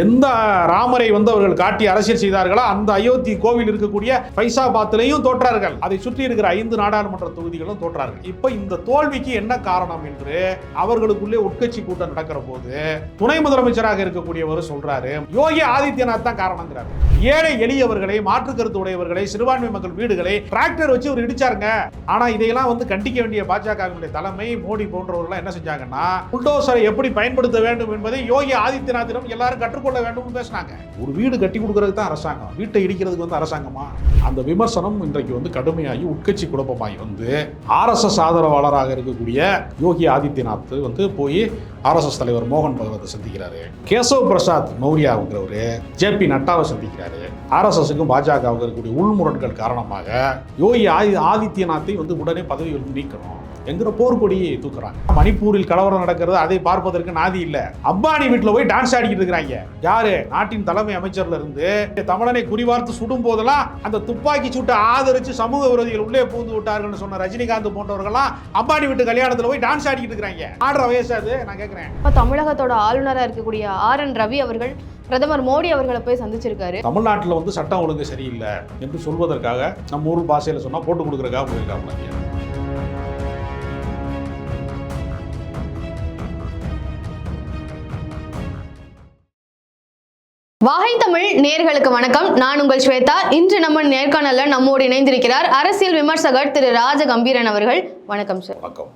எந்த ராமரை வந்து அவர்கள் காட்டி அரசியல் செய்தார்களோ அந்த அயோத்தி கோவில் இருக்கக்கூடிய பைசாபாத்திலையும் தோற்றார்கள். அதை சுற்றி இருக்கிற ஐந்து நாடாளுமன்ற தொகுதிகளும் தோற்றார்கள். இப்ப இந்த தோல்விக்கு என்ன காரணம் என்று அவர்களுக்குள்ளே உட்கட்சி கூட்டம் நடக்கிற போது துணை முதலமைச்சராக இருக்கக்கூடியவர் சொல்றாரு யோகி ஆதித்யநாத் தான் காரணங்கிறார். ஏழை எளியவர்களை மாற்றுக்கருத்து உடையவர்களை சிறுபான்மை மக்கள் வீடுகளை டிராக்டர் வச்சு ஒரு இடிச்சாருங்க. ஆனா இதையெல்லாம் வந்து கண்டிக்க வேண்டிய பாஜகவினுடைய தலைமை மோடி போன்றவர்கள் என்ன செஞ்சாங்கன்னா புல்டோசரை எப்படி பயன்படுத்த வேண்டும் என்பதை யோகி ஆதித்யநாத்திடம் எல்லாரும் கொள்ள வேண்டும் பேசினாங்க. ஒரு வீடு கட்டி கொடுக்கறதுக்கு தான் அரசாங்கம். வீட்டை இடிக்கிறதுக்கு வந்து அரசாங்கமா? அந்த விமர்சனம் இன்றைக்கு வந்து கடுமையாகி உட்கட்சி குழப்பமாகி வந்து ஆர்எஸ்எஸ் ஆதரவாளராக இருக்கக்கூடிய யோகி ஆதித்யநாத் வந்து போய் ஆர்எஸ்எஸ் தலைவர் மோகன் பகவத்தை சந்திக்கிறாரு. கேசவ் பிரசாத் மௌரியாங்கிறவர் ஜே பி நட்டாவை சந்திக்கிறாரு. ஆர்எஸ்எஸ்க்கும் பாஜகவுக்கு இருக்கக்கூடிய உள்முரண்கள் காரணமாக யோகி ஆதி ஆதித்யநாத்தை வந்து உடனே பதவியில் நீக்கணும். என்கிற போர்க்கொடியை தூக்குறாங்க. மணிப்பூரில் கலவரம் நடக்கிறது அதை பார்ப்பதற்கு நாதி இல்ல. அம்பானி வீட்டில் போய் டான்ஸ் ஆடிக்கிட்டு இருக்கிறாங்க. யாரு? நாட்டின் தலைமை அமைச்சர்ல இருந்து தமிழனை குறிவார்த்து சுடும் போதெல்லாம் அந்த துப்பாக்கி சூட்டை ஆதரிச்சு சமூக விரோதிகள் உள்ளே பூந்து விட்டார்கள்னு சொன்ன ரஜினிகாந்த் போன்றவர்கள்லாம் அம்பானி வீட்டு கல்யாணத்துல போய் டான்ஸ் ஆடிக்கிட்டு இருக்கிறாங்க. ஆடுற வயசு அது? நான் கேட்கிறேன் இப்போ தமிழகத்தோட ஆளுநராக இருக்கக்கூடிய ஆர் என் ரவி அவர்கள் பிரதமர் மோடி அவர்களை போய் சந்திச்சிருக்காரு. தமிழ்நாட்டில் வந்து சட்டம் ஒழுங்கு சரியில்லை என்று சொல்வதற்காக நம்ம ஊர் பாஷையில் சொன்னா போட்டு கொடுக்குறதுக்காக போயிருக்காங்க வாகை தமிழ் நேர்களுக்கு வணக்கம். நான் உங்கள் ஸ்வேதா. இன்று நம்ம நேர்காணல்ல நம்மோடு இணைந்திருக்கிறார் அரசியல் விமர்சகர் திரு ராஜ கம்பீரன் அவர்கள். வணக்கம் சார் வணக்கம்.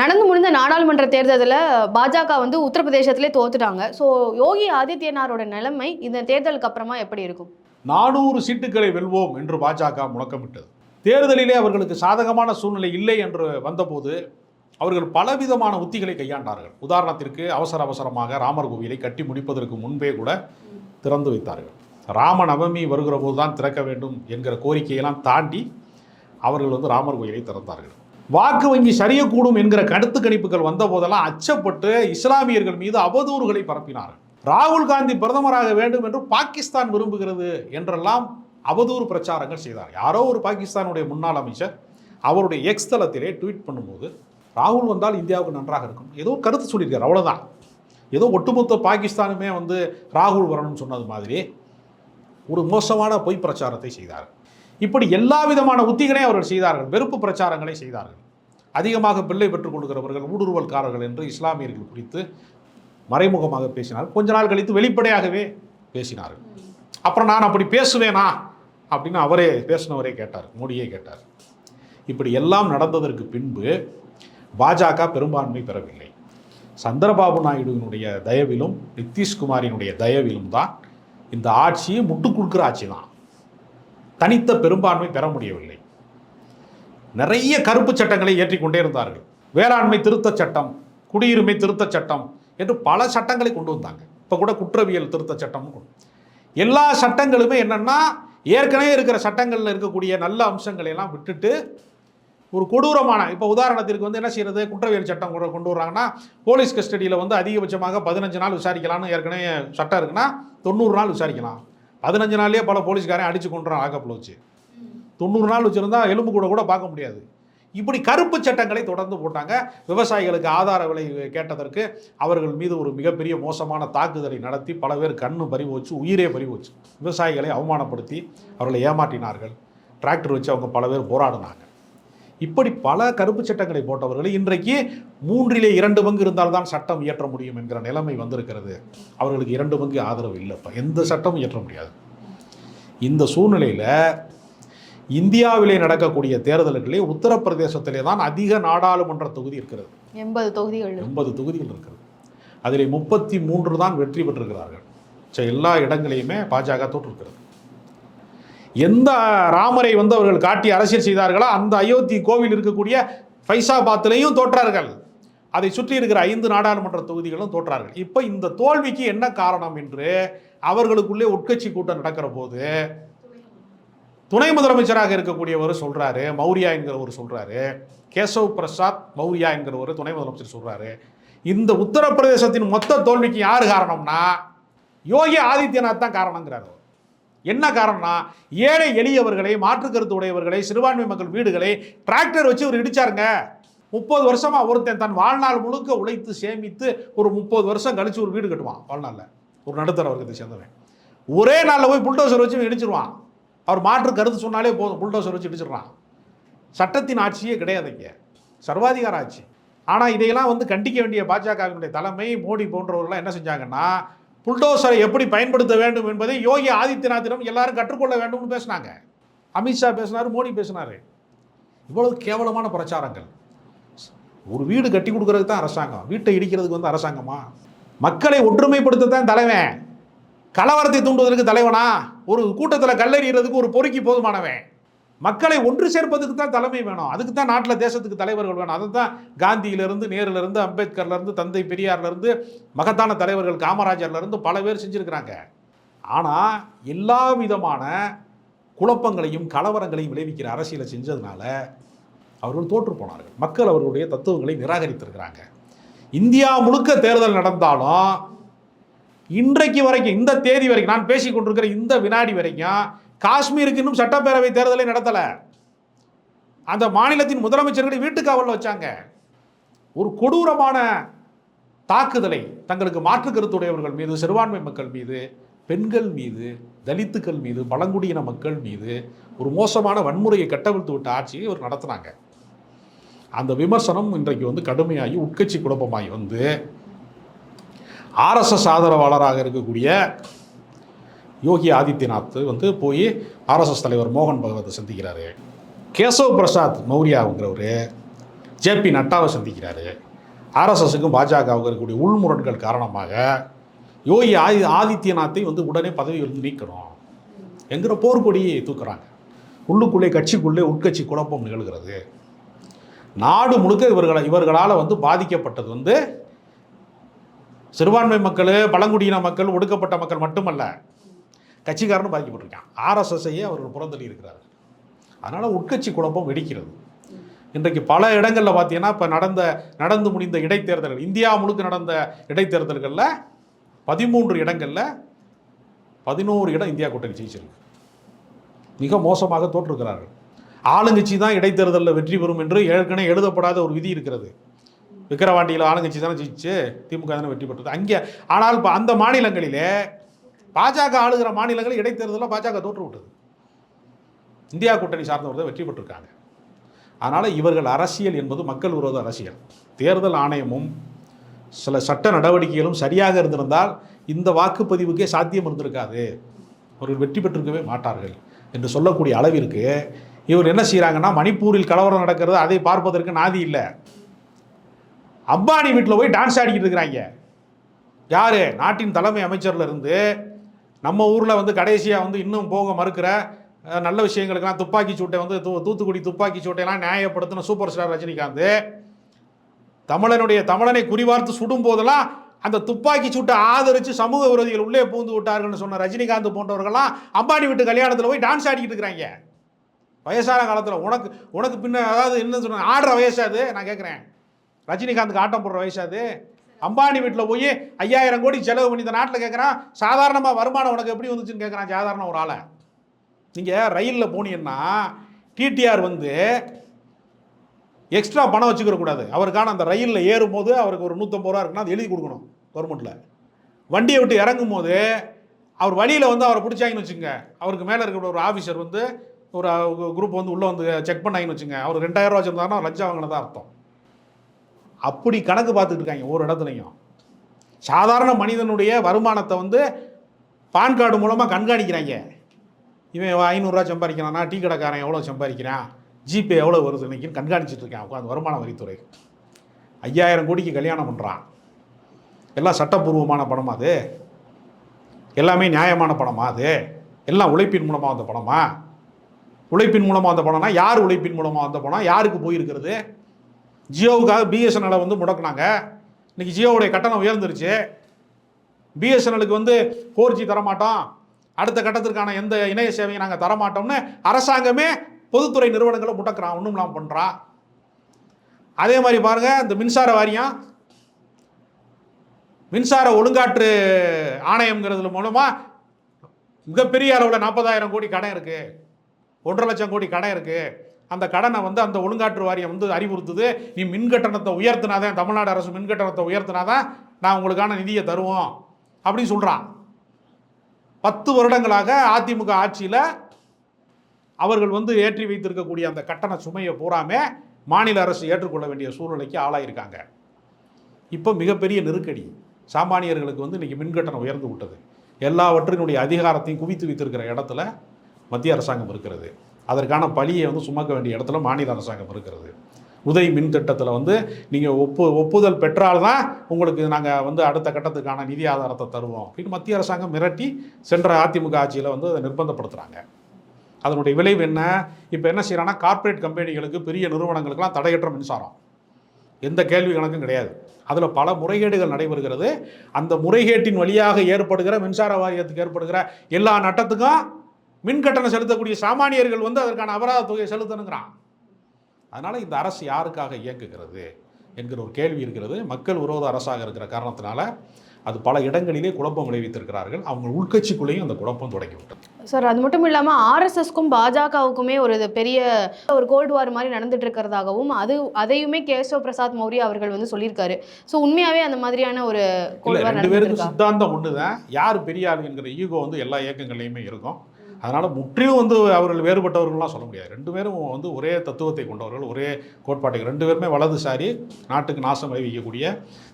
நடந்து முடிந்த நாடாளுமன்ற தேர்தலில் பாஜக வந்து உத்தரப்பிரதேசத்திலே தோத்துட்டாங்க. ஸோ யோகி ஆதித்யநாதோட நிலைமை இந்த தேர்தலுக்கு அப்புறமா எப்படி இருக்கும்? நானூறு சீட்டுகளை வெல்வோம் என்று பாஜக முழக்கமிட்டது. தேர்தலிலே அவர்களுக்கு சாதகமான சூழ்நிலை இல்லை என்று வந்தபோது அவர்கள் பலவிதமான உத்திகளை கையாண்டார்கள். உதாரணத்திற்கு அவசர அவசரமாக ராமர் கோவிலை கட்டி முடிப்பதற்கு முன்பே கூட திறந்து வைத்தார்கள். ராம நவமி வருகிற போது தான் திறக்க வேண்டும் என்கிற கோரிக்கையெல்லாம் தாண்டி அவர்கள் வந்து ராமர் கோயிலை திறந்தார்கள். வாக்கு வங்கி சரியக்கூடும் என்கிற கருத்து கணிப்புகள் வந்த போதெல்லாம் அச்சப்பட்டு இஸ்லாமியர்கள் மீது அவதூறுகளை பரப்பினார்கள். ராகுல் காந்தி பிரதமராக வேண்டும் என்று பாகிஸ்தான் விரும்புகிறது என்றெல்லாம் அவதூறு பிரச்சாரங்கள் செய்தார் யாரோ ஒரு பாகிஸ்தானுடைய முன்னாள் அமைச்சர் அவருடைய எக்ஸ் தளத்திலே ட்வீட் பண்ணும்போது ராகுல் வந்தால் இந்தியாவுக்கு நன்றாக இருக்கும். ஏதோ கருத்து சொல்லியிருக்காரு அவ்வளோதான் ஏதோ ஒட்டுமொத்த பாகிஸ்தானுமே வந்து ராகுல் வரணும்னு சொன்னது மாதிரி ஒரு மோசமான பொய் பிரச்சாரத்தை செய்தார் இப்படி எல்லா விதமான உத்திகளையும் அவர்கள் செய்தார்கள் வெறுப்பு பிரச்சாரங்களை செய்தார்கள். அதிகமாக பிள்ளை பெற்றுக்கொள்கிறவர்கள் ஊடுருவல்காரர்கள் என்று இஸ்லாமியர்கள் குறித்து மறைமுகமாக பேசினார் கொஞ்ச நாள் கழித்து வெளிப்படையாகவே பேசினார்கள். அப்புறம் நான் அப்படி பேசுவேனா? அப்படின்னு அவரே பேசினவரே கேட்டார் மோடியே கேட்டார். இப்படி எல்லாம் நடந்ததற்கு பின்பு பாஜக பெரும்பான்மை பெறவில்லை. சந்திரபாபு நாயுடுவினுடைய தயவிலும் நிதிஷ்குமாரினுடைய தயவிலும் தான் இந்த ஆட்சியை முட்டுக் கொடுக்குற ஆட்சி தான். தனித்த பெரும்பான்மை பெற முடியவில்லை. நிறைய கருப்பு சட்டங்களை ஏற்றிக்கொண்டே இருந்தார்கள். வேளாண்மை திருத்தச் சட்டம் குடியுரிமை திருத்தச் சட்டம் என்று பல சட்டங்களை கொண்டு வந்தாங்க. இப்போ கூட குற்றவியல் திருத்தச் சட்டம்னு எல்லா சட்டங்களுமே என்னென்னா ஏற்கனவே இருக்கிற சட்டங்களில் இருக்கக்கூடிய நல்ல அம்சங்களை எல்லாம் விட்டுட்டு ஒரு கொடூரமான இப்போ உதாரணத்திற்கு வந்து என்ன செய்யறது? குற்றவியல் சட்டம் கொண்டு கொண்டு வர்றாங்கன்னா போலீஸ் கஸ்டடியில் வந்து அதிகபட்சமாக பதினஞ்சு நாள் விசாரிக்கலாம்னு ஏற்கனவே சட்டம் இருக்குன்னா தொண்ணூறு நாள் விசாரிக்கலாம். பதினஞ்சு நாள்லேயே பல போலீஸ்காரையும் அடிச்சு கொண்டுறான் ஆக்கப்பில் வச்சு தொண்ணூறு நாள் வச்சுருந்தா எலும்பு கூட கூட பார்க்க முடியாது. இப்படி கருப்பு சட்டங்களை தொடர்ந்து போட்டாங்க. விவசாயிகளுக்கு ஆதார விலை கேட்டதற்கு அவர்கள் மீது ஒரு மிகப்பெரிய மோசமான தாக்குதலை நடத்தி பல பேர் கண்ணு பறிவு வச்சு உயிரே பறிவோச்சு விவசாயிகளை அவமானப்படுத்தி அவர்களை ஏமாற்றினார்கள். டிராக்டர் வச்சு அவங்க பல பேர் போராடினாங்க. இப்படி பல கருப்பு சட்டங்களை போட்டவர்கள் இன்றைக்கு மூன்றிலே இரண்டு பங்கு இருந்தால்தான் சட்டம் இயற்ற முடியும் என்கிற நிலைமை வந்திருக்கிறது. அவர்களுக்கு இரண்டு பங்கு ஆதரவு இல்லைப்பா. எந்த சட்டமும் இயற்ற முடியாது. இந்த சூழ்நிலையில் இந்தியாவிலே நடக்கக்கூடிய தேர்தல்களிலே உத்தரப்பிரதேசத்திலே தான் அதிக நாடாளுமன்ற தொகுதி இருக்கிறது. எண்பது தொகுதிகள். எண்பது தொகுதிகள் இருக்கிறது அதில் முப்பத்தி மூன்று தான் வெற்றி பெற்றிருக்கிறார்கள். சரி எல்லா இடங்களையுமே பாஜக தோற்றிருக்கிறது. எந்த ராமரை வந்து அவர்கள் காட்டி அரசியல் செய்தார்களோ அந்த அயோத்தி கோவில் இருக்கக்கூடிய ஃபைசாபாத்திலையும் தோற்றார்கள். அதை சுற்றி இருக்கிற ஐந்து நாடாளுமன்ற தொகுதிகளும் தோற்றார்கள். இப்போ இந்த தோல்விக்கு என்ன காரணம் என்று அவர்களுக்குள்ளே உட்கட்சி கூட்டம் நடக்கிற போது துணை முதலமைச்சராக இருக்கக்கூடியவர் சொல்கிறாரு மௌரியா என்கிறவர் சொல்கிறாரு கேசவ் பிரசாத் மௌரியா என்கிறவர் துணை முதலமைச்சர் சொல்கிறாரு இந்த உத்தரப்பிரதேசத்தின் மொத்த தோல்விக்கு யார் காரணம்னா யோகி ஆதித்யநாத் தான் காரணங்கிறார் என்ன காரணம்னா ஏழை எளியவர்களை மாற்று கருத்து உடையவர்களை சிறுபான்மை மக்கள் வீடுகளை டிராக்டர் வச்சு ஒரு இடிச்சாருங்க. முப்பது வருஷமா ஒருத்தன் தன் வாழ்நாள் முழுக்க உழைத்து சேமித்து ஒரு முப்பது வருஷம் கழிச்சு ஒரு வீடு கட்டுவான் வாழ்நாளில். ஒரு நடுத்தர வர்க்கத்தை சேர்ந்தவன். ஒரே நாளில் போய் புல்டோசர் வச்சு இடிச்சிருவான். அவர் மாற்று கருத்து சொன்னாலே போதும் புல்டோசர் வச்சு இடிச்சிடுறான். சட்டத்தின் ஆட்சியே கிடையாது இங்கே. சர்வாதிகார ஆட்சி. ஆனால் இதையெல்லாம் வந்து கண்டிக்க வேண்டிய பாஜகவினுடைய தலைமை மோடி போன்றவர்கள்லாம் என்ன செஞ்சாங்கன்னா புல்டோசரை எப்படி பயன்படுத்த வேண்டும் என்பதை யோகி ஆதித்யநாத்திடம் எல்லாரும் கற்றுக்கொள்ள வேண்டும்னு பேசினாங்க. அமித்ஷா பேசினார் மோடி பேசினார். இவ்வளவு கேவலமான பிரச்சாரங்கள். ஒரு வீடு கட்டி கொடுக்கறதுக்கு தான் அரசாங்கம். வீட்டை இடிக்கிறதுக்கு வந்து அரசாங்கமா? மக்களை ஒற்றுமைப்படுத்த தான் தலைவன். கலவரத்தை தூண்டுவதற்கு தலைவனா? ஒரு கூட்டத்தில் கல்லெறிகிறதுக்கு ஒரு பொறுக்கி போதுமானவன். மக்களை ஒன்று சேர்ப்பதுக்கு தான் தலைமை வேணும். அதுக்கு தான் நாட்டில் தேசத்துக்கு தலைவர்கள் வேணும். அதை தான் காந்தியிலிருந்து நேருலேருந்து அம்பேத்கர்லேருந்து தந்தை பெரியார்லேருந்து மகத்தான தலைவர்கள் காமராஜர்லேருந்து பல பேர் செஞ்சுருக்கிறாங்க. ஆனால் எல்லா விதமான குழப்பங்களையும் கலவரங்களையும் விளைவிக்கிற அரசியலை செஞ்சதுனால அவர்கள் தோற்று போனார்கள். மக்கள் அவர்களுடைய தத்துவங்களை நிராகரித்திருக்கிறாங்க. இந்தியா முழுக்க தேர்தல் நடந்தாலும் இன்றைக்கு வரைக்கும் இந்த தேதி வரைக்கும் நான் பேசிக் கொண்டிருக்கிற இந்த வினாடி வரைக்கும் காஷ்மீருக்கு இன்னும் சட்டப்பேரவை தேர்தலை நடத்தலை. அந்த மாநிலத்தின் முதலமைச்சர்களை வீட்டுக்காவலில் வச்சாங்க. ஒரு கொடூரமான தாக்குதலை தங்களுக்கு மாற்று கருத்துடையவர்கள் மீது சிறுபான்மை மக்கள் மீது பெண்கள் மீது தலித்துக்கள் மீது பழங்குடியின மக்கள் மீது ஒரு மோசமான வன்முறையை கட்டவிழ்த்து விட்ட ஆட்சியை இவர் நடத்தினாங்க. அந்த விமர்சனம் இன்றைக்கு வந்து கடுமையாகி உட்கட்சி குழப்பமாகி வந்து ஆர்எஸ்எஸ் ஆதரவாளராக இருக்கக்கூடிய யோகி ஆதித்யநாத் வந்து போய் ஆர்எஸ்எஸ் தலைவர் மோகன் பகவத்தை சந்திக்கிறாரு. கேசவ் பிரசாத் மௌரியாங்கிறவர் ஜேபி நட்டாவை சந்திக்கிறாரு. ஆர்எஸ்எஸ்க்கும் பாஜகவுக்கும் இருக்கக்கூடிய உள்முரண்கள் காரணமாக யோகி ஆதி ஆதித்யநாத்தை வந்து உடனே பதவியிலிருந்து நீக்கணும். என்கிற போர்க்கொடியை தூக்குறாங்க. உள்ளுக்குள்ளே கட்சிக்குள்ளே உட்கட்சி குழப்பம் நிகழ்கிறது. நாடு முழுக்க இவர்களை இவர்களால் வந்து பாதிக்கப்பட்டது வந்து சிறுபான்மை மக்கள் பழங்குடியின மக்கள் ஒடுக்கப்பட்ட மக்கள் மட்டுமல்ல கட்சிக்காரனும் பாதிக்கப்பட்டிருக்கான் ஆர்எஸ்எஸ்ஐயே அவர்கள் புறந்தள்ளி இருக்கிறார். அதனால் உட்கட்சி குழப்பம் வெடிக்கிறது. இன்றைக்கு பல இடங்களில் பார்த்தீங்கன்னா இப்போ நடந்த நடந்து முடிந்த இடைத்தேர்தல்கள் இந்தியா முழுக்க நடந்த இடைத்தேர்தல்களில் பதிமூன்று இடங்களில் பதினோரு இடம் இந்தியா கூட்டணி ஜெயிச்சிருக்கு. மிக மோசமாக தோற்றிருக்கிறார்கள். ஆளுங்கட்சி தான் இடைத்தேர்தலில் வெற்றி பெறும் என்று ஏற்கனவே எழுதப்படாத ஒரு விதி இருக்கிறது. விக்கிரவாண்டியில் ஆளுங்கட்சி தானே ஜெயிச்சு திமுக தானே வெற்றி பெற்றது. அங்கே ஆனால் இப்போ அந்த மாநிலங்களிலே பாஜக ஆளுகிற மாநிலங்களில் இடைத்தேர்தலில் பாஜக தோற்று விட்டது இந்தியா கூட்டணி சார்ந்தவர்கள் வெற்றி பெற்றிருக்காங்க. அதனால் இவர்கள் அரசியல் என்பது மக்கள் விரோத அரசியல். தேர்தல் ஆணையமும் சில சட்ட நடவடிக்கைகளும் சரியாக இருந்திருந்தால் இந்த வாக்குப்பதிவுக்கே சாத்தியம் இருந்திருக்காது. அவர்கள் வெற்றி பெற்றிருக்கவே மாட்டார்கள் என்று சொல்லக்கூடிய அளவிற்கு இவர் என்ன செய்கிறாங்கன்னா மணிப்பூரில் கலவரம் நடக்கிறது அதை பார்ப்பதற்கு நாதி இல்லை. அம்பானி வீட்டில் போய் டான்ஸ் ஆடிக்கிட்டு இருக்கிறாங்க. யார்? நாட்டின் தலைமை அமைச்சர்ல இருந்து நம்ம ஊரில் வந்து கடைசியாக வந்து இன்னும் போக மறுக்கிற நல்ல விஷயங்களுக்கெல்லாம் துப்பாக்கி சூட்டை வந்து தூ தூத்துக்குடி துப்பாக்கி சூட்டையெல்லாம் நியாயப்படுத்தின சூப்பர் ஸ்டார் ரஜினிகாந்த். தமிழனுடைய தமிழனை குறிவார்த்து சுடும் போதெல்லாம் அந்த துப்பாக்கி சூட்டை ஆதரித்து சமூக விரோதிகள் உள்ளே பூந்து விட்டார்கள்னு சொன்ன ரஜினிகாந்த் போன்றவர்கள்லாம் அம்பானி வீட்டு கல்யாணத்தில் போய் டான்ஸ் ஆடிக்கிட்டு இருக்கிறாங்க. வயசான காலத்தில் உனக்கு உனக்கு பின்ன அதாவது என்ன சொன்ன ஆடுற வயசாது நான் கேட்குறேன் ரஜினிகாந்துக்கு ஆட்டம் போடுற வயசாது அம்பானி வீட்டில் போய் ஐயாயிரம் கோடி செலவு பண்ணி இந்த நாட்டில் கேட்குறான் சாதாரணமாக வருமானம் உனக்கு எப்படி வந்துச்சுன்னு கேட்குறான் சாதாரண ஒரு ஆளை. நீங்கள் ரயிலில் போனீங்கன்னா டிடிஆர் வந்து எக்ஸ்ட்ரா பணம் வச்சுக்கிற கூடாது. அவருக்கான அந்த ரயிலில் ஏறும்போது அவருக்கு ஒரு நூற்றம்பது ரூபா இருக்குன்னா அது எழுதி கொடுக்கணும் கவர்மெண்ட்டில் வண்டியை விட்டு இறங்கும் போது அவர் வழியில் வந்து அவரை பிடிச்சாங்கன்னு வச்சுங்க அவருக்கு மேலே இருக்கிற ஒரு ஆஃபீஸர் வந்து ஒரு குரூப் வந்து உள்ளே வந்து செக் பண்ணாங்கன்னு வச்சுங்க அவர் ரெண்டாயிரம் ரூபா வச்சுருந்தாருன்னா லஞ்சம் வாங்கினதா அர்த்தம். அப்படி கணக்கு பார்த்துட்டு இருக்காங்க ஒரு இடத்துலையும். சாதாரண மனிதனுடைய வருமானத்தை வந்து பான் கார்டு மூலமாக கண்காணிக்கிறாங்க. இவன் ஐநூறுரூவா சம்பாதிக்கிறானா டீ கடைக்காரன் எவ்வளோ சம்பாதிக்கிறான் ஜிபே எவ்வளோ வருது இன்னைக்குன்னு கண்காணிச்சிட்டு இருக்கான் உட்காந்து வருமான வரித்துறை. ஐயாயிரம் கோடிக்கு கல்யாணம் பண்ணுறான் எல்லாம் சட்டப்பூர்வமான பணமா அது? எல்லாமே நியாயமான பணமா அது? எல்லாம் உழைப்பின் மூலமாக வந்த பணமா? உழைப்பின் மூலமாக வந்த பணம்னா யார் உழைப்பின் மூலமாக வந்த பணம்? யாருக்கு போயிருக்கிறது? ஜியோவுக்காக பிஎஸ்என்எலை வந்து முடக்குனாங்க. இன்றைக்கி ஜியோவுடைய கட்டணம் உயர்ந்துருச்சு. பிஎஸ்என்எலுக்கு வந்து ஃபோர் ஜி தரமாட்டோம். அடுத்த கட்டத்திற்கான எந்த இணைய சேவையை நாங்கள் தரமாட்டோம்னு அரசாங்கமே பொதுத்துறை நிறுவனங்களை முடக்கிறான் ஒன்றும் இல்லாமல் பண்ணுறான் அதே மாதிரி பாருங்கள் இந்த மின்சார வாரியம் மின்சார ஒழுங்காற்று ஆணையம்ங்கிறது மூலமாக மிகப்பெரிய அளவில் நாற்பதாயிரம் கோடி கடன் இருக்குது ஒன்றரை லட்சம் கோடி கடன் இருக்குது அந்த கடனை வந்து அந்த ஒழுங்காற்று வாரியம் வந்து அறிவுறுத்துது. நீ மின் கட்டணத்தை உயர்த்தினாதான் தமிழ்நாடு அரசு மின் கட்டணத்தை உயர்த்தினாதான் நான் உங்களுக்கான நிதியை தருவோம் அப்படின்னு சொல்கிறான் பத்து வருடங்களாக அதிமுக ஆட்சியில் அவர்கள் வந்து ஏற்றி வைத்திருக்கக்கூடிய அந்த கட்டண சுமையை பூராமே மாநில அரசு ஏற்றுக்கொள்ள வேண்டிய சூழ்நிலைக்கு ஆளாயிருக்காங்க. இப்போ மிகப்பெரிய நெருக்கடி. சாமானியர்களுக்கு வந்து இன்றைக்கி மின்கட்டணம் உயர்ந்து விட்டது. எல்லாவற்றினுடைய அதிகாரத்தையும் குவித்து வைத்திருக்கிற இடத்துல மத்திய அரசாங்கம் இருக்கிறது. அதற்கான பழியை வந்து சுமக்க வேண்டிய இடத்துல மாநில அரசாங்கம் இருக்கிறது. உதய் மின் திட்டத்தில் வந்து நீங்கள் ஒப்பு ஒப்புதல் பெற்றால்தான் உங்களுக்கு நாங்கள் வந்து அடுத்த கட்டத்துக்கான நிதி ஆதாரத்தை தருவோம். அப்படின்னு மத்திய அரசாங்கம் மிரட்டி சென்ற அதிமுக ஆட்சியில் வந்து அதை நிர்பந்தப்படுத்துகிறாங்க அதனுடைய விளைவு என்ன? இப்போ என்ன செய்கிறான்னா கார்ப்பரேட் கம்பெனிகளுக்கு பெரிய நிறுவனங்களுக்கெல்லாம் தடையற்ற மின்சாரம். எந்த கேள்வி கணக்கும் கிடையாது. அதில் பல முறைகேடுகள் நடைபெறுகிறது. அந்த முறைகேட்டின் வழியாக ஏற்படுகிற மின்சார வாரியத்துக்கு ஏற்படுகிற எல்லா நட்டத்துக்கும் மின் கட்டணம் செலுத்தக்கூடிய சாமானியர்கள் வந்து அதற்கான அபராத தொகையை செலுத்தணுங்கிறான். அதனால் இந்த அரசு யாருக்காக இயங்குகிறது என்கிற ஒரு கேள்வி இருக்கிறது. மக்கள் விரோத அரசாக இருக்கிற காரணத்தினால அது பல இடங்களிலே குழப்பம் விளைவித்திருக்கிறார்கள். அவங்க உள்கட்சிக்குள்ளேயும் அந்த குழப்பம் தொடங்கி விட்டது சார் அது மட்டும் இல்லாமல் ஆர்எஸ்எஸ்க்கும் பாஜகவுக்குமே ஒரு பெரிய ஒரு கோல்டு வார் மாதிரி நடந்துட்டு இருக்கிறதாகவும் அது அதையுமே கேசவ பிரசாத் மௌரிய அவர்கள் வந்து சொல்லியிருக்காரு. ஸோ உண்மையாவே அந்த மாதிரியான ஒரு ரெண்டு பேருக்கு சித்தாந்தம் ஒன்று தான் யார் பெரிய ஆள் என்கிற ஈகோ வந்து எல்லா இயக்கங்கள்லையுமே இருக்கும். அதனால் முற்றிலும் வந்து அவர்கள் வேறுபட்டவர்கள்லாம் சொல்ல முடியாது. ரெண்டு பேரும் வந்து ஒரே தத்துவத்தை கொண்டவர்கள் ஒரே கோட்பாட்டை ரெண்டு பேருமே வலதுசாரி நாட்டுக்கு நாசம் விளைவிக்கக்கூடிய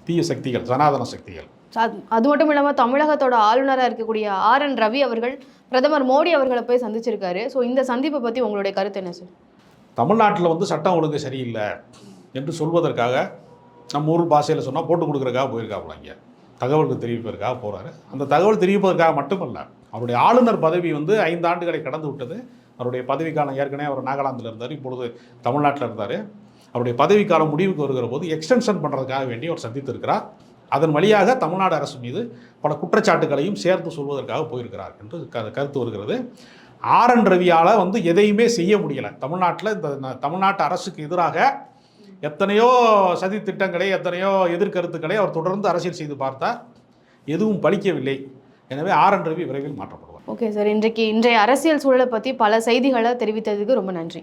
தீய சக்திகள் சனாதன சக்திகள். அது- மட்டும் இல்லாமல் தமிழகத்தோட ஆளுநராக இருக்கக்கூடிய ஆர் என் ரவி அவர்கள் பிரதமர் மோடி அவர்களை போய் சந்திச்சிருக்காரு. ஸோ இந்த சந்திப்பை பற்றி உங்களுடைய கருத்து என்ன சார் தமிழ்நாட்டில் வந்து சட்டம் ஒழுங்கு சரியில்லை என்று சொல்வதற்காக நம்ம ஊர் பாஷையில் சொன்னால் போட்டு கொடுக்குறதுக்காக போயிருக்காப்புல இங்கே தகவலுக்கு தெரிவிப்பதற்காக போகிறாரு அந்த தகவல் தெரிவிப்பதற்காக மட்டுமல்ல அவருடைய ஆளுநர் பதவி வந்து ஐந்து ஆண்டுகளை கடந்து விட்டது. அவருடைய பதவிக்காலம் ஏற்கனவே அவர் நாகாலாந்தில் இருந்தார் இப்பொழுது தமிழ்நாட்டில் இருந்தார். அவருடைய பதவிக்காலம் முடிவுக்கு வருகிற போது எக்ஸ்டென்ஷன் பண்ணுறதுக்காக வேண்டி அவர் சந்தித்திருக்கிறார். அதன் வழியாக தமிழ்நாடு அரசு மீது பல குற்றச்சாட்டுகளையும் சேர்த்து சொல்வதற்காக போயிருக்கிறார் என்று க கருத்து வருகிறது. ஆர் என் ரவியால் வந்து எதையுமே செய்ய முடியலை. தமிழ்நாட்டில் இந்த தமிழ்நாட்டு அரசுக்கு எதிராக எத்தனையோ சதி திட்டங்களை எத்தனையோ எதிர்கருத்துக்களை அவர் தொடர்ந்து அரசியல் செய்து பார்த்தார். எதுவும் பலிக்கவில்லை. எனவே ஆர் என் ரவி விரைவில் மாற்றப்படுவார். ஓகே சார் இன்றைக்கு இன்றைய அரசியல் சூழலை பற்றி பல செய்திகளை தெரிவித்ததுக்கு ரொம்ப நன்றி.